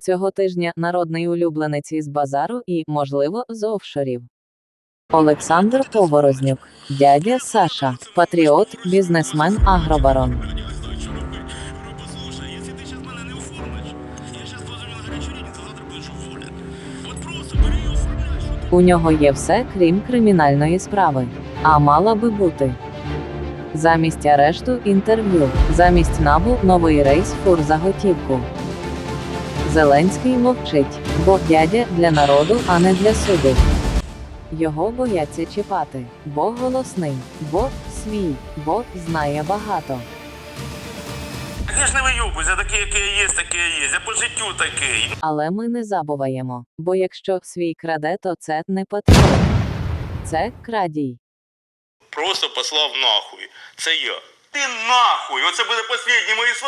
Цього тижня народний улюбленець із базару і, можливо, з офшорів. Олександр Поворознюк, дядя Саша, патріот, бізнесмен, агробарон. У нього є все, крім кримінальної справи. А мала би бути. Замість арешту інтерв'ю, замість набу новий рейс фур за готівку. Зеленський мовчить, бо дядя для народу, а не для суду. Його бояться чіпати, бо голосний, бо свій, бо знає багато. Я ж не вийобуюсь, я такий, який я є, такий я є. Я по життю такий. Але ми не забуваємо, бо якщо свій краде, то це не патріот. Це крадій. Просто послав нахуй. Це я. Ти нахуй! Оце буде останні мої слова.